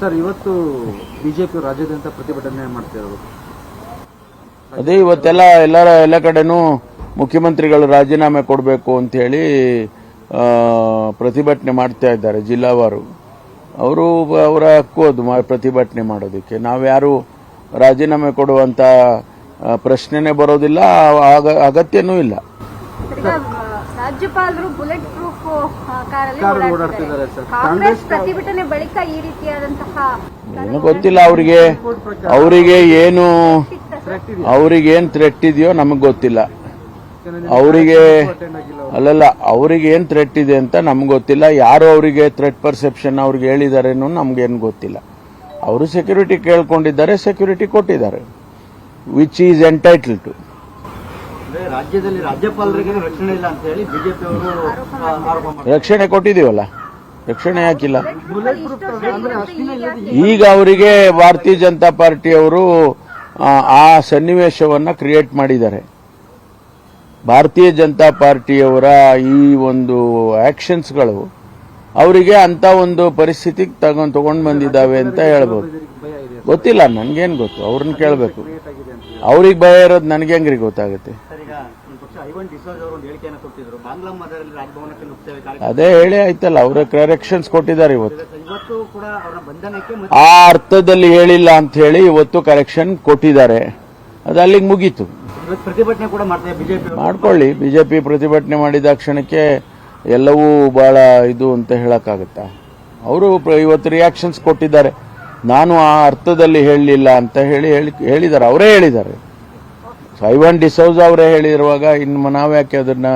Sir ಇವತ್ತು BJP ರಾಜ್ಯಾದ್ಯಂತ ಪ್ರತಿಭಟನೆ ಮಾಡ್ತಿರೋದು ಅದೇ ಇವತ್ತೆಲ್ಲ ಎಲ್ಲರ ಎಲ್ಲ ಕಡೆನೂ ಮುಖ್ಯಮಂತ್ರಿಗಳು ರಾಜೀನಾಮೆ ಕೊಡಬೇಕು ಅಂತ ಹೇಳಿ ಪ್ರತಿಭಟನೆ ಮಾಡ್ತಾ ಇದ್ದಾರೆ ಜಿಲ್ಲಾವಾರು. ಅವರು ಅವರ ಹಕ್ಕು ಅದು ಮಾ- ಪ್ರತಿಭಟನೆ ಮಾಡೋದಕ್ಕೆ. ನಾವ್ಯಾರು ರಾಜೀನಾಮೆ ಕೊಡುವಂತ ಆ, ಪ್ರಶ್ನೆನೇ ಬರೋದಿಲ್ಲ ಆಗ- ಅಗತ್ಯನೂ ಇಲ್ಲ. ರಾಜ್ಯಪಾಲರು ಬುಲೆಟ್ ಪ್ರೂಫ್ ಕಾರಲ್ಲಿ ಓಡಾಡ್ತಿದ್ದಾರೆ. ಕಾಂಗ್ರೆಸ್ ಪ್ರತಿಭಟನೆ ಬಳಿಕ ಈ ರೀತಿಯಾದಂತಹ ಏನು ಗೊತ್ತಿಲ್ಲ ಅವರಿಗೆ ಅವರಿಗೆ ಏನು ಅವರಿಗೆ ಏನ್ ಥ್ರೆಟ್ ಇದೆಯೋ ನಮಗೆ ಗೊತ್ತಿಲ್ಲ. ಅವರಿಗೆ ಅಲ್ಲಲ್ಲ ಅವ್ರಿಗೆ ಏನ್ ಥ್ರೆಟ್ ಇದೆ ಅಂತ ನಮ್ಗೆ ಗೊತ್ತಿಲ್ಲ. ಯಾರು ಅವರಿಗೆ ಥ್ರೆಟ್ ಪರ್ಸೆಪ್ಷನ್ ಅವ್ರಿಗೆ ಹೇಳಿದಾರೇನೋ ನಮ್ಗೇನು ಗೊತ್ತಿಲ್ಲ. ಅವರು ಸೆಕ್ಯೂರಿಟಿ ಕೇಳ್ಕೊಂಡಿದ್ದಾರೆ ಸೆಕ್ಯೂರಿಟಿ ಕೊಟ್ಟಿದ್ದಾರೆ. ವಿಚ್ ಈಸ್ ಎಂಟೈಟಲ್ ಟು ರಾಜ್ಯದಲ್ಲಿ ರಾಜ್ಯಪಾಲರಿಗೆ ರಕ್ಷಣೆ ಇಲ್ಲ ಅಂತ ಹೇಳಿ ಬಿಜೆಪಿ ಅವರು ಆರೋಪ ಮಾಡ್ತಾರೆ ರಕ್ಷಣೆ ಕೊಟ್ಟಿದೀವಲ್ಲ ರಕ್ಷಣೆ ಯಾಕಿಲ್ಲ ಇಲ್ಲದೆ ಈಗ ಅವರಿಗೆ ಭಾರತೀಯ ಜನತಾ ಪಾರ್ಟಿಯವರು ಆ, ಆ ಸನ್ನಿವೇಶವನ್ನ ಕ್ರಿಯೇಟ್ ಮಾಡಿದ್ದಾರೆ. ಭಾರತೀಯ ಜನತಾ ಪಾರ್ಟಿಯವರ ಈ ಒಂದು ಆಕ್ಷನ್ಸ್ಗಳು ಅವರಿಗೆ ಅಂತ ಒಂದು ಪರಿಸ್ಥಿತಿಗೆ ತಗೊಂಡ್ ತಗೊಂಡು ಬಂದಿದ್ದಾವೆ ಅಂತ ಹೇಳ್ಬೋದು. ಗೊತ್ತಿಲ್ಲ ನನ್ಗೇನ್ ಗೊತ್ತು? ಅವ್ರನ್ನ ಕೇಳಬೇಕು. ಅವ್ರಿಗೆ ಭಯ ಇರೋದು ನನಗೆ ಹೆಂಗ್ರಿ ಗೊತ್ತಾಗುತ್ತೆ? ಅದೇ ಹೇಳಿ ಆಯ್ತಲ್ಲ ಅವರ ಕರೆಕ್ಷನ್ಸ್ ಕೊಟ್ಟಿದ್ದಾರೆ ಇವತ್ತು. ಆ ಅರ್ಥದಲ್ಲಿ ಹೇಳಿಲ್ಲ ಅಂತ ಹೇಳಿ ಇವತ್ತು ಕರೆಕ್ಷನ್ ಕೊಟ್ಟಿದ್ದಾರೆ. ಅದು ಅಲ್ಲಿಗೆ ಮುಗೀತು. ಪ್ರತಿಭಟನೆ ಕೂಡ ಬಿಜೆಪಿ ಮಾಡ್ಕೊಳ್ಳಿ. ಬಿಜೆಪಿ ಪ್ರತಿಭಟನೆ ಮಾಡಿದ ಕ್ಷಣಕ್ಕೆ ಎಲ್ಲವೂ ಬಹಳ ಇದು ಅಂತ ಹೇಳಕ್ಕಾಗತ್ತಾ? ಅವರು ಇವತ್ತು ರಿಯಾಕ್ಷನ್ಸ್ ಕೊಟ್ಟಿದ್ದಾರೆ. ನಾನು ಆ ಅರ್ಥದಲ್ಲಿ ಹೇಳಲಿಲ್ಲ ಅಂತ ಹೇಳಿ ಹೇಳಿ ಹೇಳಿದ್ದಾರೆ. ಅವರೇ ಹೇಳಿದ್ದಾರೆ. ಐವನ್ ಡಿಸೌಸ್ ಅವರೇ ಹೇಳಿರುವಾಗ ಇನ್ನು ನಾವ್ಯಾಕೆ ಅದನ್ನ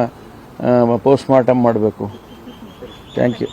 ಪೋಸ್ಟ್ ಮಾರ್ಟಮ್ ಮಾಡಬೇಕು? Thank you